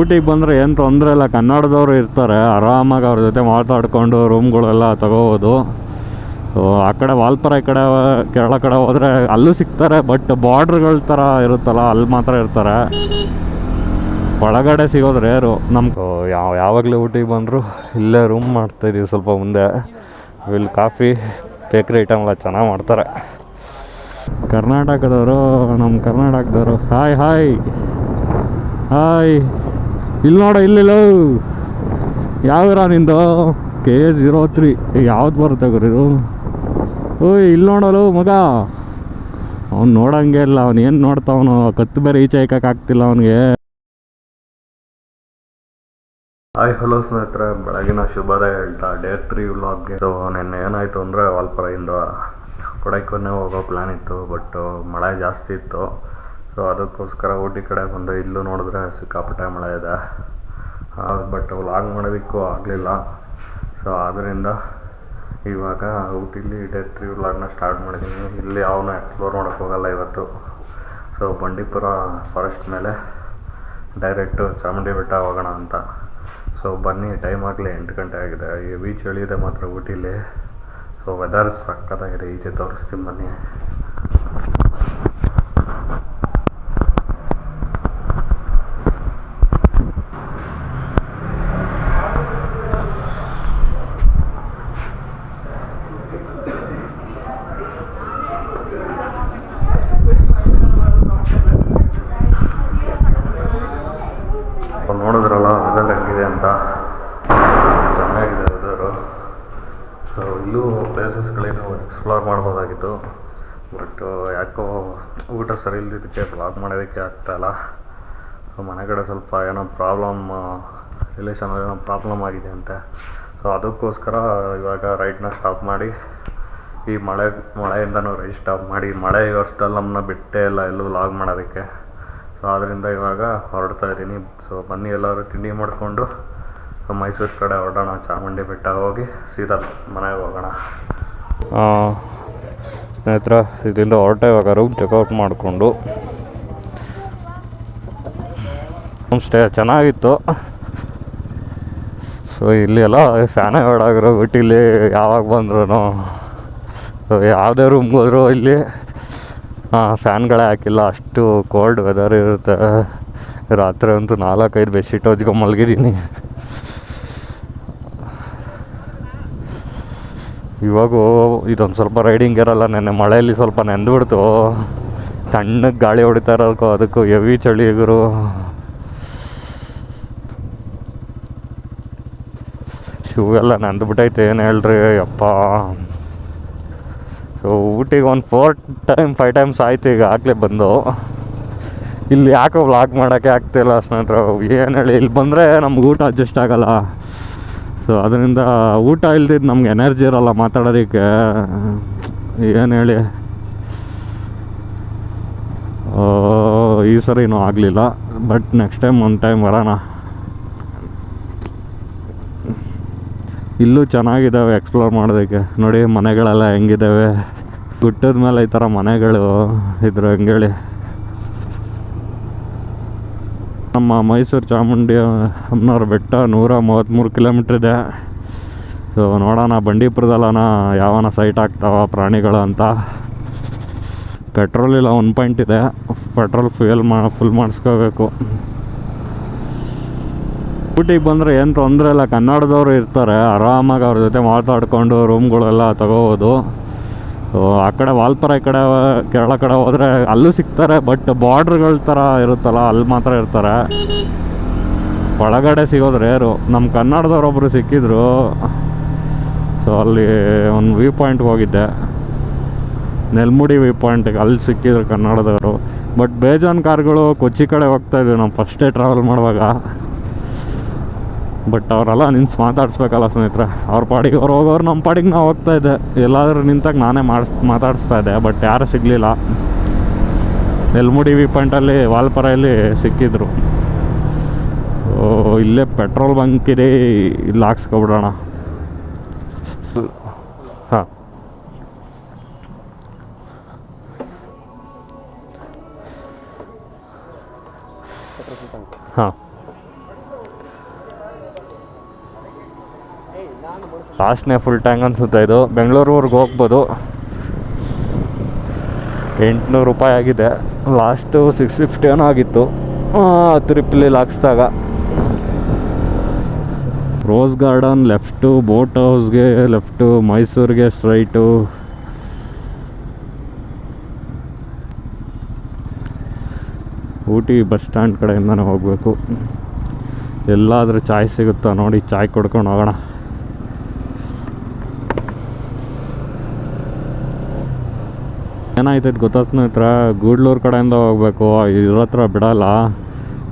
ಊಟಿಗೆ ಬಂದರೆ ಏನು ತೊಂದರೆ ಇಲ್ಲ. ಕನ್ನಡದವರು ಇರ್ತಾರೆ. ಆರಾಮಾಗಿ ಅವ್ರ ಜೊತೆ ಮಾತಾಡಿಕೊಂಡು ರೂಮ್ಗಳೆಲ್ಲ ತಗೋಬೋದು. ಸೊ ಆ ಕಡೆ ವಾಲ್ಪರ, ಈ ಕಡೆ ಕೇರಳ ಕಡೆ ಹೋದರೆ ಅಲ್ಲೂ ಸಿಗ್ತಾರೆ. ಬಟ್ ಬಾರ್ಡ್ರ್ಗಳ ಥರ ಇರುತ್ತಲ್ಲ, ಅಲ್ಲಿ ಮಾತ್ರ ಇರ್ತಾರೆ. ಒಳಗಡೆ ಸಿಗೋದು ರೇರು ನಮ್ಮ ಯಾವ ಯಾವಾಗಲೂ ಊಟಿಗೆ ಬಂದರೂ ಇಲ್ಲೇ ರೂಮ್ ಮಾಡ್ತಾಯಿದ್ದೀವಿ ಸ್ವಲ್ಪ ಮುಂದೆ. ಇಲ್ಲಿ ಕಾಫಿ ಬೇಕ್ರಿ ಐಟಮ್ ಎಲ್ಲ ಚೆನ್ನಾಗಿ ಮಾಡ್ತಾರೆ. ಕರ್ನಾಟಕದವರು ನಮ್ಮ ಕರ್ನಾಟಕದವರು. ಹಾಯ್ ಹಾಯ್ ಹಾಯ್ ಇಲ್ಲಿ ನೋಡ ಇಲ್ಲಿಲ್ಲ ಯಾವ್ದರ ನಿಂದು? ಕೆ ಎ ಜೀರೋ ತ್ರೀ ಯಾವ್ದು ಬರುತ್ತೆ ಗುರು ಇದು? ಓಯ್, ಇಲ್ಲಿ ನೋಡಲು ಮಗ. ಅವ್ನು ನೋಡಂಗೆ ಇಲ್ಲ, ಅವ್ನು ಏನು ನೋಡ್ತಾವನು. ಕತ್ತು ಬೇರೆ ಈಚೆ ಆಗ್ತಿಲ್ಲ ಅವನಿಗೆ. ಹಾಯ್, ಹಲೋ ಸ್ನೇಹಿತರೆ. ಬೆಳಗಿನ ಶುಭೋದಯ ಹೇಳ್ತಾ ಡೇ ತ್ರೀ ವ್ಲಾಗ್ಗೆ. ನಿನ್ನೆ ಏನಾಯಿತು ಅಂದರೆ, ವಾಲ್ಪರೆಯಿಂದ ಕೊಡೈಕೊನ್ನೇ ಹೋಗೋ ಪ್ಲ್ಯಾನ್ ಇತ್ತು ಬಟ್ ಮಳೆ ಜಾಸ್ತಿ ಇತ್ತು. ಸೊ ಅದಕ್ಕೋಸ್ಕರ ಊಟಿ ಕಡೆ ಬಂದೆ ಇಲ್ಲೂ ನೋಡಿದ್ರೆ ಸಿಕ್ಕಾಪಟ್ಟೆ ಮಳೆ ಇದೆ. ಬಟ್ ವ್ಲಾಗ್ ಮಾಡೋದಕ್ಕೂ ಆಗಲಿಲ್ಲ. ಸೊ ಆದ್ದರಿಂದ ಇವಾಗ ಊಟಿಲಿ ಡೇ ತ್ರೀ ವ್ಲಾಗ್ನ ಸ್ಟಾರ್ಟ್ ಮಾಡಿದ್ದೀನಿ ಇಲ್ಲಿ ಅವನು ಎಕ್ಸ್ಪ್ಲೋರ್ ಮಾಡೋಕ್ಕೆ ಹೋಗಲ್ಲ ಇವತ್ತು. ಸೊ ಬಂಡೀಪುರ ಫಾರೆಸ್ಟ್ ಮೇಲೆ ಡೈರೆಕ್ಟು ಚಾಮುಂಡಿ ಬೆಟ್ಟ ಹೋಗೋಣ ಅಂತ. ಸೊ ಬನ್ನಿ ಟೈಮ್ ಆಗಲಿ ಎಂಟು ಗಂಟೆ ಆಗಿದೆ. ಈ ಚಳಿ ಇದೆ ಮಾತ್ರ ಊಟಿಲಿ. ಸೊ ವೆದರ್ ಸಕ್ಕತ್ತಾಗಿದೆ. ಈಚೆ ತೋರಿಸ್ತೀನಿ ಬನ್ನಿ ಸೊ ನೋಡಿದ್ರಲ್ಲ ವೆದರ್ ಹೆಂಗಿದೆ ಅಂತ ಚೆನ್ನಾಗಿದೆ ವೆದರು ಸೊ ಇಲ್ಲೂ ಪ್ಲೇಸಸ್ಗಳಿದ್ದು ಎಕ್ಸ್ಪ್ಲೋರ್ ಮಾಡ್ಬೋದಾಗಿತ್ತು ಬಟ್ ಯಾಕೋ ಊಟ ಸರಿ ಇಲ್ದಿದ್ದಕ್ಕೆ ಬ್ಲಾಗ್ ಮಾಡೋದಕ್ಕೆ ಆಗ್ತಾಯಿಲ್ಲ ಮನೆ ಕಡೆ ಸ್ವಲ್ಪ ಏನೋ ಪ್ರಾಬ್ಲಮ್ ರಿಲೇಷನ್ ಏನೋ ಪ್ರಾಬ್ಲಮ್ ಆಗಿದೆ ಅಂತೆ. ಸೊ ಅದಕ್ಕೋಸ್ಕರ ಇವಾಗ ರೈಡ್ನ ಸ್ಟಾಪ್ ಮಾಡಿ, ಈ ಮಳೆ, ಮಳೆಯಿಂದನೂ ರೈಡ್ ಸ್ಟಾಪ್ ಮಾಡಿ. ಮಳೆ ಈ ವರ್ಷದಲ್ಲಿ ನಮ್ಮನ್ನ ಬಿಟ್ಟೇ ಇಲ್ಲ ಎಲ್ಲೂ ಲಾಗ್ ಮಾಡೋದಕ್ಕೆ. ಸೊ ಆದ್ದರಿಂದ ಇವಾಗ ಹೊರಡ್ತಾ ಇದ್ದೀನಿ. ಸೊ ಬನ್ನಿ ಎಲ್ಲರೂ ತಿಂಡಿ ಮಾಡಿಕೊಂಡು ಸೊ ಮೈಸೂರು ಕಡೆ ಹೊರಡೋಣ. ಚಾಮುಂಡಿ ಬೆಟ್ಟ ಹೋಗಿ ಸೀದಾ ಮನೆಗೆ ಹೋಗೋಣ. ಸ್ನೇಹಿತರ, ಇಲ್ಲಿಂದ ಹೊರಟ ಇವಾಗ ರೂಮ್ ಚೆಕ್ಔಟ್ ಮಾಡಿಕೊಂಡು. ಹೋಮ್ ಸ್ಟೇ ಚೆನ್ನಾಗಿತ್ತು. ಸೊ ಇಲ್ಲಿ ಎಲ್ಲ ಫ್ಯಾನೇ ಬಿಟ್ಟು ಇಲ್ಲಿ ಯಾವಾಗ ಬಂದ್ರೂ ಯಾವುದೇ ರೂಮ್ಗೆ ಹೋದರೂ ಇಲ್ಲಿ ಫ್ಯಾನ್ಗಳೇ ಹಾಕಿಲ್ಲ. ಅಷ್ಟು ಕೋಲ್ಡ್ ವೆದರ್ ಇರುತ್ತೆ. ರಾತ್ರಿ ಅಂತೂ ನಾಲ್ಕೈದು ಬೆಡ್ಶೀಟ್ ಹೊಚ್ಕೊಂಡು ಮಲಗಿದ್ದೀನಿ. ಇವಾಗೂ ಇದೊಂದು ಸ್ವಲ್ಪ ರೈಡಿಂಗ್ ಇರಲ್ಲ ನೆನ್ನೆ ಮಳೆಯಲ್ಲಿ ಸ್ವಲ್ಪ ನೆಂದ್ಬಿಡ್ತು ತಣ್ಣಗೆ ಗಾಳಿ ಹೊಡಿತಾ ಇರೋದಕ್ಕೂ ಅದಕ್ಕೂ ಹೆವಿ ಚಳಿ ಗುರು. ಇವೆಲ್ಲ ನೆಂದ್ಬಿಟ್ಟೈತೆ ಏನು ಹೇಳ್ರಿ ಅಪ್ಪ ಸೊ ಊಟಿಗೆ ಒಂದು ಫೋರ್ ಟೈಮ್ ಫೈವ್ ಟೈಮ್ಸ್ ಆಯ್ತು ಈಗ, ಆಗಲೇ ಬಂದು. ಇಲ್ಲಿ ಯಾಕೋ ವ್ಲಾಗ್ ಮಾಡೋಕ್ಕೆ ಆಗ್ತಿಲ್ಲ ಸ್ನೇಹಿತರು, ಏನು ಹೇಳಿ, ಇಲ್ಲಿ ಬಂದರೆ ನಮ್ಗೆ ಊಟ ಅಡ್ಜಸ್ಟ್ ಆಗಲ್ಲ. ಸೊ ಅದರಿಂದ ಊಟ ಇಲ್ದಿದ್ದು ನಮ್ಗೆ ಎನರ್ಜಿ ಇರಲ್ಲ ಮಾತಾಡೋದಕ್ಕೆ. ಏನು ಹೇಳಿ? ಈ ಈ ಸರಿನೂ ಆಗಲಿಲ್ಲ. ಬಟ್ ನೆಕ್ಸ್ಟ್ ಟೈಮ್ ಒಂದು ಟೈಮ್ ಬರೋಣ. ಇಲ್ಲೂ ಚೆನ್ನಾಗಿದ್ದಾವೆ ಎಕ್ಸ್ಪ್ಲೋರ್ ಮಾಡೋದಕ್ಕೆ. ನೋಡಿ, ಮನೆಗಳೆಲ್ಲ ಹೆಂಗಿದ್ದಾವೆ ಗುಟ್ಟದ ಮೇಲೆ ಈ ಥರ ಮನೆಗಳು ಇದ್ರು ಹೆಂಗೇಳಿ ನಮ್ಮ ಮೈಸೂರು ಚಾಮುಂಡಿ ಅಮ್ಮನವ್ರ ಬೆಟ್ಟ ನೂರ ಮೂವತ್ತ್ಮೂರು ಕಿಲೋಮೀಟ್ರ್ ಇದೆ. ಸೊ ನೋಡೋಣ, ಬಂಡೀಪುರದಲ್ಲನ ಯಾವನ ಸೈಟ್ ಆಗ್ತಾವ, ಪ್ರಾಣಿಗಳು ಅಂತ. ಪೆಟ್ರೋಲ್ ಇಲ್ಲ ಒನ್ ಪಾಯಿಂಟ್ ಇದೆ. ಪೆಟ್ರೋಲ್ ಫ್ಯೂಯಲ್ ಮಾ ಫುಲ್ ಮಾಡಿಸ್ಕೋಬೇಕು. ಊಟಿಗೆ ಬಂದರೆ ಏನು ತೊಂದರೆ ಇಲ್ಲ, ಕನ್ನಡದವರು ಇರ್ತಾರೆ. ಆರಾಮಾಗಿ ಅವ್ರ ಜೊತೆ ಮಾತಾಡಿಕೊಂಡು ರೂಮ್ಗಳೆಲ್ಲ ತಗೋಬೋದು. ಸೊ ಆ ಕಡೆ ವಾಲ್ಪರ ಈ ಕಡೆ ಕೇರಳ ಕಡೆ ಹೋದರೆ ಅಲ್ಲೂ ಸಿಗ್ತಾರೆ ಬಟ್ ಬಾರ್ಡ್ರ್ಗಳ ಥರ ಇರುತ್ತಲ್ಲ, ಅಲ್ಲಿ ಮಾತ್ರ ಇರ್ತಾರೆ. ಒಳಗಡೆ ಸಿಗೋದು ರೇರು ನಮ್ಮ ಕನ್ನಡದವ್ರೊಬ್ಬರು ಸಿಕ್ಕಿದ್ರು. ಸೊ ಅಲ್ಲಿ ಒಂದು ವ್ಯೂ ಪಾಯಿಂಟ್ಗೆ ಹೋಗಿದ್ದೆ. ನೆಲ್ಮುಡಿ ವ್ಯೂ ಪಾಯಿಂಟಿಗೆ ಅಲ್ಲಿ ಸಿಕ್ಕಿದ್ರು ಕನ್ನಡದವರು. ಬಟ್ ಬೇಜಾನ್ ಕಾರ್ಗಳು ಕೊಚ್ಚಿ ಕಡೆ ಹೋಗ್ತಾ ಇದ್ವಿ, ನಾವು ಫಸ್ಟೇ ಟ್ರಾವೆಲ್ ಮಾಡುವಾಗ. ಬಟ್ ಅವರೆಲ್ಲ ನಿನ್ಸ್ ಮಾತಾಡಿಸ್ಬೇಕಲ್ಲ ಸ್ನೇಹಿತರೆ. ಅವ್ರ ಪಾಡಿಗೆ ಅವ್ರು ಹೋಗೋರು ನಮ್ಮ ಪಾಡಿಗೆ ನಾವು ಹೋಗ್ತಾ ಇದ್ದೆ. ಎಲ್ಲಾದರೂ ನಿಂತಾಗ ನಾನೇ ಮಾಡಿಸ್, ಮಾತಾಡಿಸ್ತಾ ಇದ್ದೆ, ಬಟ್ ಯಾರೂ ಸಿಗಲಿಲ್ಲ. ನೆಲ್ಮುಡಿ ವಿ ಪಾಯಿಂಟಲ್ಲಿ ವಾಲ್ಪರೆಯಲ್ಲಿ ಸಿಕ್ಕಿದ್ರು. ಇಲ್ಲೇ ಪೆಟ್ರೋಲ್ ಬಂಕ್ ಇದೆ, ಇಲ್ಲಿ ಹಾಕ್ಸ್ಕೊಬಿಡೋಣ. ಹಾಂ. ಹಾಂ. ಲಾಸ್ಟ್ನೇ ಫುಲ್ ಟ್ಯಾಂಕ್ ಅನಿಸುತ್ತೆ ಇದು. ಬೆಂಗಳೂರುವರೆಗೆ ಹೋಗ್ಬೋದು. ಎಂಟುನೂರು ರೂಪಾಯಿ ಆಗಿದೆ. ಲಾಸ್ಟು ಸಿಕ್ಸ್ ಫಿಫ್ಟಿ ಏನೋ ಆಗಿತ್ತು. ತಿರುಪತಿಲಿ ಲಾಕ್ಸ್ದಾಗ ರೋಸ್ ಗಾರ್ಡನ್ ಲೆಫ್ಟು ಬೋಟ್ ಹೌಸ್ಗೆ ಲೆಫ್ಟು ಮೈಸೂರಿಗೆ ಸ್ಟ್ರೈಟು ಊಟಿ ಬಸ್ ಸ್ಟ್ಯಾಂಡ್ ಕಡೆಯಿಂದನೇ ಹೋಗಬೇಕು. ಎಲ್ಲಾದರೂ ಚಾಯ್ ಸಿಗುತ್ತಾ ನೋಡಿ ಚಾಯ್ ಕುಡ್ಕೊಂಡು ಹೋಗೋಣ. ಏನಾಯ್ತೈತೆ ಗೊತ್ತಾ ಹತ್ರ ಗೂಡ್ಲೂರು ಕಡೆಯಿಂದ ಹೋಗ್ಬೇಕು. ಇದ್ರ ಹತ್ರ ಬಿಡಲ್ಲ.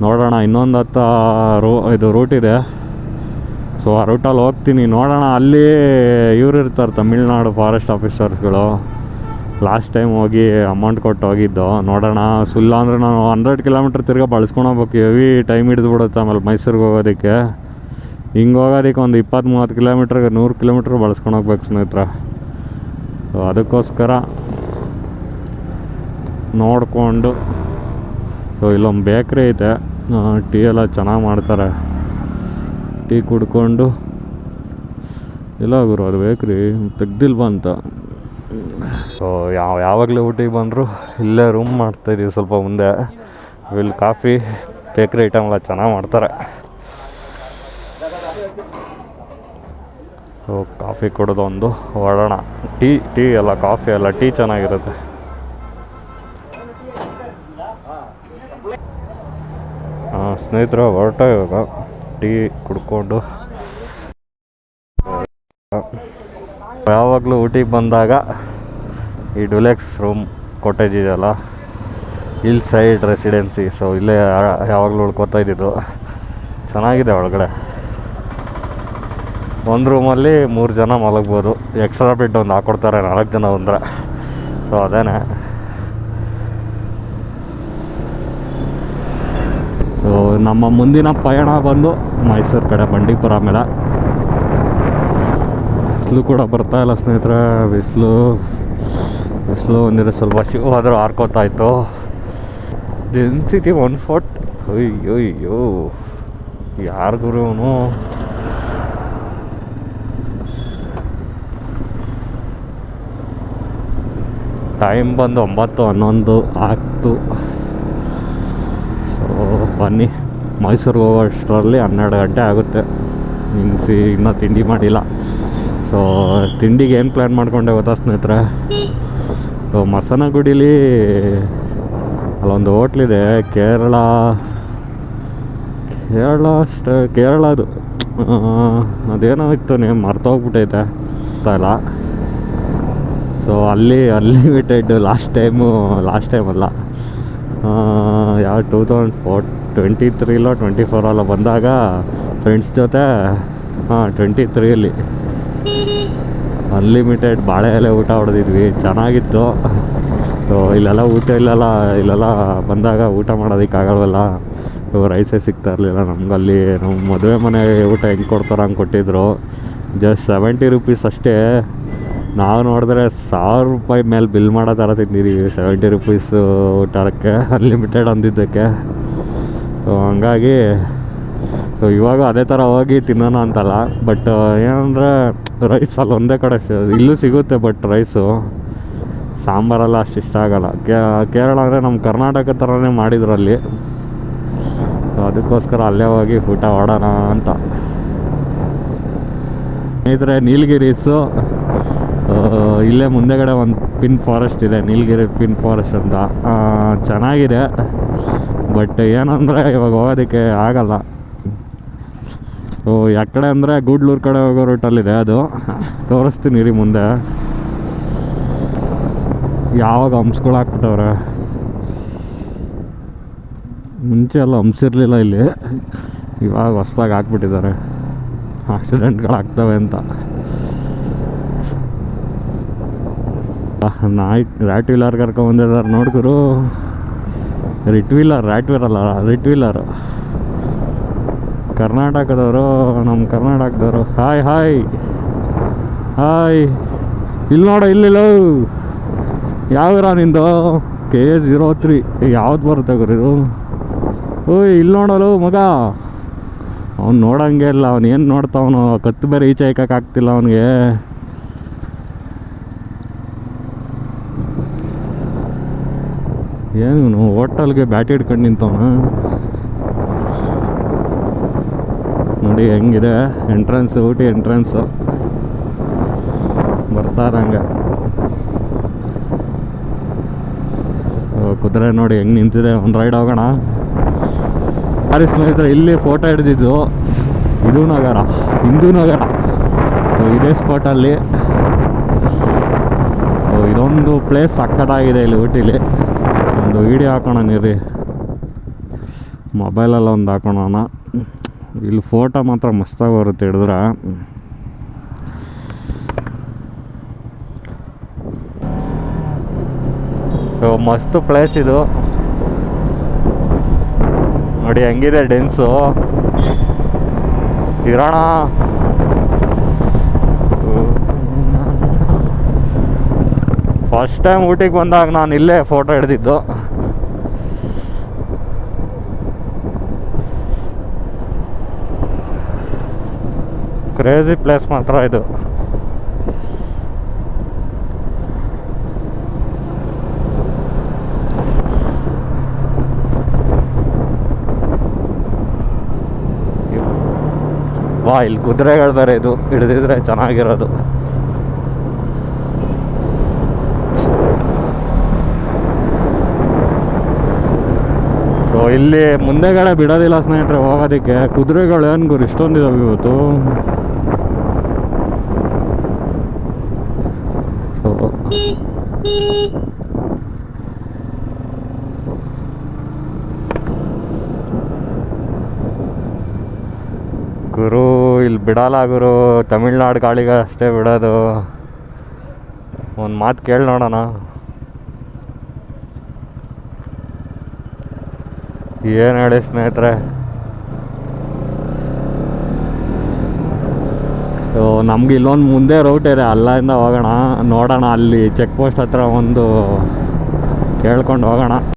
ನೋಡೋಣ, ಇನ್ನೊಂದು ಹತ್ತ ರೂ, ಇದು ರೂಟ್ ಇದೆ. ಸೊ ಆ ರೂಟಲ್ಲಿ ಹೋಗ್ತೀನಿ. ನೋಡೋಣ, ಅಲ್ಲಿ ಇವ್ರು ಇರ್ತಾರೆ, ತಮಿಳ್ನಾಡು ಫಾರೆಸ್ಟ್ ಆಫೀಸರ್ಸ್ಗಳು ಲಾಸ್ಟ್ ಟೈಮ್ ಹೋಗಿ ಅಮೌಂಟ್ ಕೊಟ್ಟು ಹೋಗಿದ್ದು. ನೋಡೋಣ, ಸುಲ್ಲ ಅಂದರೆ ನಾನು ಹಂಡ್ರೆಡ್ ಕಿಲೋಮೀಟ್ರ್ ತಿರ್ಗಾ ಬಳಸ್ಕೊಂಡು ಹೋಗ್ಬೇಕು. ಹೆವಿ ಟೈಮ್ ಹಿಡಿದು ಬಿಡುತ್ತೆ ಆಮೇಲೆ ಮೈಸೂರಿಗೆ ಹೋಗೋದಕ್ಕೆ. ಹಿಂಗೆ ಹೋಗೋದಕ್ಕೆ ಒಂದು ಇಪ್ಪತ್ತು ಮೂವತ್ತು ಕಿಲೋಮೀಟ್ರಿಗೆ ನೂರು ಕಿಲೋಮೀಟ್ರ್ ಬಳಸ್ಕೊಂಡು ಹೋಗ್ಬೇಕು ಸ್ನೇಹಿತರೆ. ಸೊ ಅದಕ್ಕೋಸ್ಕರ ನೋಡಿಕೊಂಡು. ಸೊ ಇಲ್ಲೊಂದು ಬೇಕ್ರಿ ಐತೆ. ಟೀ ಎಲ್ಲ ಚೆನ್ನಾಗಿ ಮಾಡ್ತಾರೆ. ಟೀ ಕುಡ್ಕೊಂಡು. ಇಲ್ಲ ಗುರು, ಅದು ಬೇಕ್ರಿ ತೆಗ್ದಿಲ್ ಅಂತ. ಸೊ ಯಾವ, ಯಾವಾಗಲೇ ಊಟಿಗೆ ಬಂದರೂ ಇಲ್ಲೇ ರೂಮ್ ಮಾಡ್ತಾಯಿದ್ದೀವಿ ಸ್ವಲ್ಪ ಮುಂದೆ. ಇಲ್ಲಿ ಕಾಫಿ ಬೇಕ್ರಿ ಐಟಮ್ ಎಲ್ಲ ಚೆನ್ನಾಗಿ ಮಾಡ್ತಾರೆ. ಸೊ ಕಾಫಿ ಕುಡಿದೊಂದು ಹೊರಣ ಟೀ ಟೀ ಎಲ್ಲ ಕಾಫಿ ಎಲ್ಲ ಟೀ ಚೆನ್ನಾಗಿರುತ್ತೆ. ಸ್ನೇಹಿತರು ಹೊರಟ ಇವಾಗ ಟೀ ಕುಡ್ಕೊಂಡು. ಯಾವಾಗಲೂ ಊಟಿಗೆ ಬಂದಾಗ ಈ ಡುಲೆಕ್ಸ್ ರೂಮ್ ಕೊಟೇಜ್ ಇದೆಯಲ್ಲ, ಹಿಲ್ ಸೈಡ್ ರೆಸಿಡೆನ್ಸಿ, ಸೊ ಇಲ್ಲೇ ಯಾವಾಗಲೂ ಉಳ್ಕೊತಾ ಇದ್ದಿದ್ದು. ಚೆನ್ನಾಗಿದೆ ಒಳಗಡೆ. ಒಂದು ರೂಮಲ್ಲಿ ಮೂರು ಜನ ಮಲಗ್ಬೋದು. ಎಕ್ಸ್ಟ್ರಾ ಬೆಡ್ ಒಂದು ಹಾಕ್ಕೊಡ್ತಾರೆ ನಾಲ್ಕು ಜನ ಬಂದರೆ. ಸೊ ಅದೇನೆ ಸೊ ನಮ್ಮ ಮುಂದಿನ ಪಯಣ ಬಂದು ಮೈಸೂರು ಕಡೆ ಬಂಡೀಪುರ ಮೇಲೆ. ಬಿಸಿಲು ಕೂಡ ಬರ್ತಾ ಇಲ್ಲ ಸ್ನೇಹಿತರೆ, ಬಿಸಿಲು ಬಿಸಿಲು ಒಂದಿನ ಸ್ವಲ್ಪ ಶಿವ ಆದರೂ ಹಾರ್ಕೋತಾ ಇತ್ತು ಡೆನ್ಸಿಟಿ ಒನ್ ಫೋರ್ಟ್ ಅಯ್ಯೋ ಅಯ್ಯೋ ಯಾರಿಗೂ ಟೈಮ್ ಬಂದು ಒಂಬತ್ತು ಹನ್ನೊಂದು ಆಗ್ತು. ಸೊ ಬನ್ನಿ. ಮೈಸೂರಿಗೆ ಹೋಗೋ ಅಷ್ಟರಲ್ಲಿ ಹನ್ನೆರಡು ಗಂಟೆ ಆಗುತ್ತೆ. ನಿನ್ಸಿ ಇನ್ನೂ ತಿಂಡಿ ಮಾಡಿಲ್ಲ. ಸೊ ತಿಂಡಿಗೆ ಏನು ಪ್ಲ್ಯಾನ್ ಮಾಡಿಕೊಂಡೆ ಗೊತ್ತಾ ಸ್ನೇಹಿತರೆ? ಸೊ ಮಸನಗುಡಿಲಿ ಅಲ್ಲೊಂದು ಹೋಟ್ಲಿದೆ ಕೇರಳ ಕೇರಳ ಅಷ್ಟು ಕೇರಳದು ಅದೇನೋ ಇತ್ತು ನೀವು ಮರ್ತೋಗ್ಬಿಟ್ಟೈತೆ ಇಲ್ಲ. ಸೊ ಅಲ್ಲಿ, unlimited last time last time ಅಲ್ಲ. ಯಾವ ಟೂ ತೌಸಂಡ್ ಫೋರ್ ಟ್ವೆಂಟಿ ತ್ರೀಲೋ ಟ್ವೆಂಟಿ ಫೋರಲ್ಲೋ ಬಂದಾಗ ಫ್ರೆಂಡ್ಸ್ ಜೊತೆ, ಹಾಂ ಟ್ವೆಂಟಿ ತ್ರೀಯಲ್ಲಿ ಅನ್ಲಿಮಿಟೆಡ್ ಬಾಳೆ ಎಲೆ ಊಟ ಹೊಡೆದಿದ್ವಿ, ಚೆನ್ನಾಗಿತ್ತು. ಸೊ ಇಲ್ಲೆಲ್ಲ ಊಟ ಇಲ್ಲೆಲ್ಲ ಇಲ್ಲೆಲ್ಲ ಬಂದಾಗ ಊಟ ಮಾಡೋದಕ್ಕಾಗಲ್ವಲ್ಲ. ಸೊ ರೈಸೇ ಸಿಗ್ತಾ ಇರಲಿಲ್ಲ ನಮಗಲ್ಲಿ. ನಮ್ಮ ಮದುವೆ ಮನೆ ಊಟ ಹೆಂಗೆ ಕೊಡ್ತಾರೋ ಹಂಗೆ ಕೊಟ್ಟಿದ್ರು. ಜಸ್ಟ್ ಸೆವೆಂಟಿ ರುಪೀಸ್ ಅಷ್ಟೇ. ನಾವು ನೋಡಿದ್ರೆ ಸಾವಿರ ರೂಪಾಯಿ ಮೇಲೆ ಬಿಲ್ ಮಾಡೋ ಥರ ತಿಂದಿದ್ದೀವಿ ಸೆವೆಂಟಿ ರುಪೀಸು ಊಟಕ್ಕೆ ಅನ್ಲಿಮಿಟೆಡ್ ಅಂದಿದ್ದಕ್ಕೆ. ಸೊ ಹಂಗಾಗಿ ಇವಾಗ ಅದೇ ಥರ ಹೋಗಿ ತಿನ್ನೋಣ ಅಂತಲ್ಲ ಬಟ್ ಏನಂದರೆ ರೈಸ್ ಅಲ್ಲಿ ಒಂದೇ ಕಡೆ ಇಲ್ಲೂ ಸಿಗುತ್ತೆ ಬಟ್ ರೈಸು ಸಾಂಬಾರೆಲ್ಲ ಅಷ್ಟು ಇಷ್ಟ ಆಗಲ್ಲ. ಕೇರಳ ಅಂದರೆ ನಮ್ಮ ಕರ್ನಾಟಕ ಥರನೇ ಮಾಡಿದ್ರಲ್ಲಿ. ಸೊ ಅದಕ್ಕೋಸ್ಕರ ಅಲ್ಲೇ ಹೋಗಿ ಊಟ ಮಾಡೋಣ ಅಂತ. ಸ್ನೇಹಿತರೆ ನೀಲಗಿರೀಸು ಇಲ್ಲೇ ಮುಂದೆಗಡೆ ಒಂದು ಪಿನ್ ಫಾರೆಸ್ಟ್ ಇದೆ, ನೀಲಗಿರಿ ಪಿನ್ ಫಾರೆಸ್ಟ್ ಅಂತ. ಚೆನ್ನಾಗಿದೆ. ಬಟ್ ಏನಂದರೆ ಇವಾಗ ಹೋಗೋದಕ್ಕೆ ಆಗಲ್ಲ. ಸೊ ಯಾಕಡೆ ಅಂದರೆ ಗೂಡ್ಲೂರು ಕಡೆ ಹೋಗೋ ರೂಟಲ್ಲಿದೆ ಅದು. ತೋರಿಸ್ತೀನಿ ರೀ ಮುಂದೆ. ಯಾವಾಗ ಹಂಸ್ಗಳು ಹಾಕ್ಬಿಟ್ಟವ್ರೆ. ಮುಂಚೆ ಎಲ್ಲ ಹಂಸಿರ್ಲಿಲ್ಲ ಇಲ್ಲಿ. ಇವಾಗ ಹೊಸ್ದಾಗಿ ಹಾಕ್ಬಿಟ್ಟಿದ್ದಾರೆ. ಆಕ್ಸಿಡೆಂಟ್ಗಳಾಗ್ತವೆ ಅಂತ. ನಾಯಿ ರ್ಯಾಟ್ ವೀಲರ್ ಕರ್ಕೊಂಬಂದಿದ್ದಾರೆ ನೋಡ್ಕರು ರಿಟ್ ವೀಲರ್ ರ್ಯಾಟ್ ವೀಲರ್ ಅಲ್ಲ ರಿಟ್ ವೀಲರ್ ಕರ್ನಾಟಕದವರು ನಮ್ಮ ಕರ್ನಾಟಕದವರು ಹಾಯ್ ಹಾಯ್ ಹಾಯ್ ಇಲ್ಲಿ ನೋಡ ಇಲ್ಲಿಲ್ಲ ಯಾವ್ರ ನಿಂದು? ಕೆ ಎಸ್ ಜೀರೋ ತ್ರೀ ಯಾವ್ದು ಬರುತ್ತೆ ಗುರು ಇದು? ಓಯ್ ಇಲ್ಲಿ ನೋಡಲು ಮಗ. ಅವ್ನು ನೋಡೋಂಗೆ ಇಲ್ಲ, ಅವ್ನು ಏನು ನೋಡ್ತಾವನು. ಕತ್ತು ಬೇರೆ ಈಚೆ ಹಾಕಕ್ಕಾಗ್ತಿಲ್ಲ ಅವನಿಗೆ. ಏನು ಹೋಟೆಲ್ಗೆ ಬ್ಯಾಟಿ ಹಿಡ್ಕೊಂಡು ನಿಂತವನ? ನೋಡಿ, ಹೆಂಗಿದೆ? ಎಂಟ್ರೆನ್ಸ್ ಊಟಿ ಎಂಟ್ರೆನ್ಸು ಬರ್ತಾರಂಗೆ ಕುದುರೆ ನೋಡಿ, ಹೆಂಗೆ ನಿಂತಿದೆ? ಒಂದು ರೈಡ್ ಹೋಗೋಣ. ಸಾರಿ ಸ್ನೇಹಿತರೆ, ಇಲ್ಲಿ ಫೋಟೋ ಹಿಡಿದಿದ್ದು ಇದು ನಗರ, ಹಿಂದೂ ನಗರ. ಇದೇ ಸ್ಪಾಟಲ್ಲಿ ಇದೊಂದು ಪ್ಲೇಸ್ ಸಕ್ಕತ್ತಾಗಿದೆ ಇಲ್ಲಿ ಊಟಿಲಿ. ಒಂದು ವೀಡಿಯೋ ಹಾಕೋಣ ನೀರಿ ಮೊಬೈಲಲ್ಲಿ ಒಂದು ಹಾಕೋಣ ಇಲ್ಲಿ ಫೋಟೋ ಮಾತ್ರ ಮಸ್ತಾಗಿ ಬರುತ್ತೆ, ಹಿಡಿದ್ರೆ. ಮಸ್ತ್ ಪ್ಲೇಸ್ ಇದು. ನೋಡಿ, ಹೆಂಗಿದೆ ಡೆನ್ಸು ಇರೋಣ. ಫಸ್ಟ್ ಟೈಮ್ ಊಟಿಗೆ ಬಂದಾಗ ನಾನು ಇಲ್ಲೇ ಫೋಟೋ ಹಿಡ್ದಿದ್ದು. ಕ್ರೇಜಿ ಪ್ಲೇಸ್ ಮಾತ್ರ ಇದು. ವಾ ಇಲ್ಲಿ ಕುದುರೆಗಳು ಬೇರೆ ಇದು. ಹಿಡಿದಿದ್ರೆ ಚೆನ್ನಾಗಿರೋದು. ಇಲ್ಲಿ ಮುಂದೆಗಡೆ ಬಿಡೋದಿಲ್ಲ ಸ್ನೇಹಿತರೆ, ಹೋಗೋದಕ್ಕೆ. ಕುದುರೆಗಳು ಏನು ಗುರು, ಇಷ್ಟೊಂದಿದಾವೆ ಇವತ್ತು. ಗುರು, ಇಲ್ಲಿ ಬಿಡಲ್ಲ ಗುರು. ತಮಿಳ್ನಾಡು ಗಾಳಿಗೆ ಅಷ್ಟೇ ಬಿಡೋದು. ಒಂದು ಮಾತು ಕೇಳಿ ನೋಡೋಣ. ಏನು ಹೇಳಿ ಸ್ನೇಹಿತರೆ? ಸೊ ನಮ್ಗೆ ಇಲ್ಲೊಂದು ಮುಂದೆ ರೌಟ್ ಇದೆ, ಅಲ್ಲಿಂದ ಹೋಗೋಣ. ನೋಡೋಣ, ಅಲ್ಲಿ ಚೆಕ್ ಪೋಸ್ಟ್ ಹತ್ರ ಒಂದು ಕೇಳ್ಕೊಂಡು ಹೋಗೋಣ.